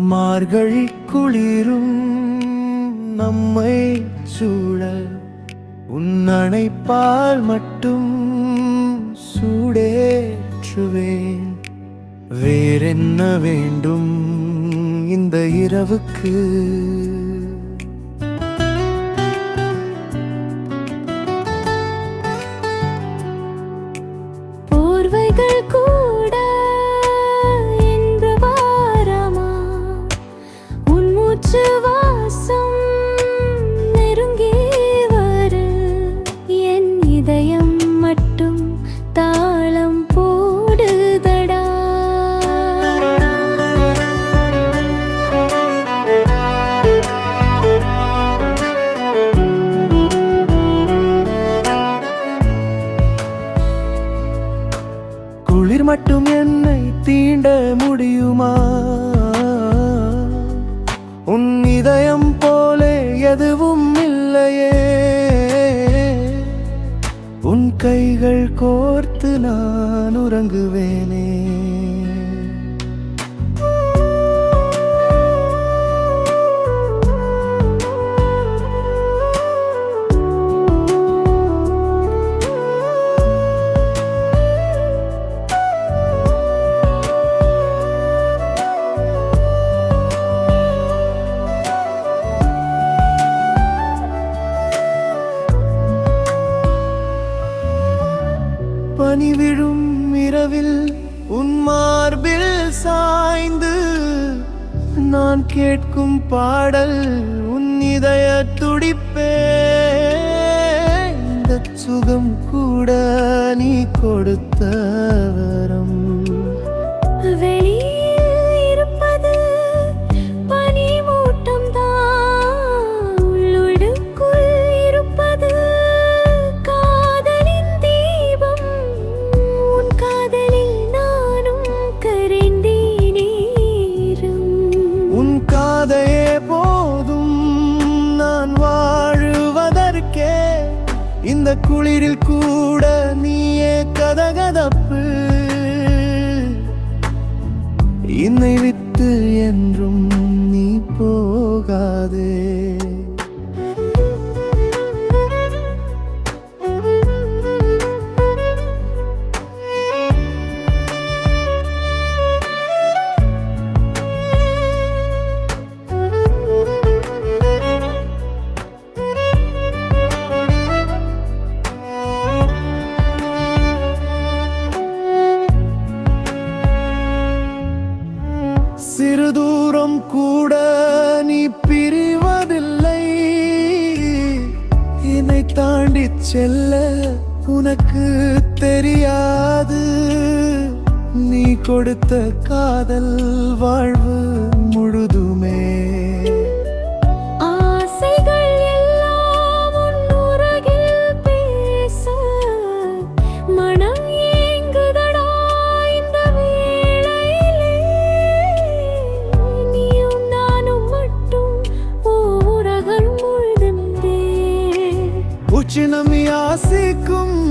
மார்கழி குளிரும் நம்மை சூழ உன்னணைப்பால் மட்டும் சூடேற்றுவேன். வேறென்ன வேண்டும் இந்த இரவுக்கு? போர்வைகள் மட்டும் என்னை தீண்ட முடியுமா? உன் இதயம் போலே எதுவும் இல்லையே. உன் கைகள் கோர்த்து நான் உறங்குவேனே. மணி விழும் இரவில் உன் மார்பில் சாய்ந்து நான் கேட்கும் பாடல் உன் இதய துடிப்பே. இந்த சுகம் கூட நீ கொடுத்த வரம். இந்த குளிரில் கூட நீயே கதகதப்பு என்னை விட்டு சிறு தூரம் கூட நீ பிரிவதில்லை. என்னை தாண்டி செல்ல உனக்கு தெரியாது. நீ கொடுத்த காதல் வாழ்வு உச்சினம் யாசிக்கும்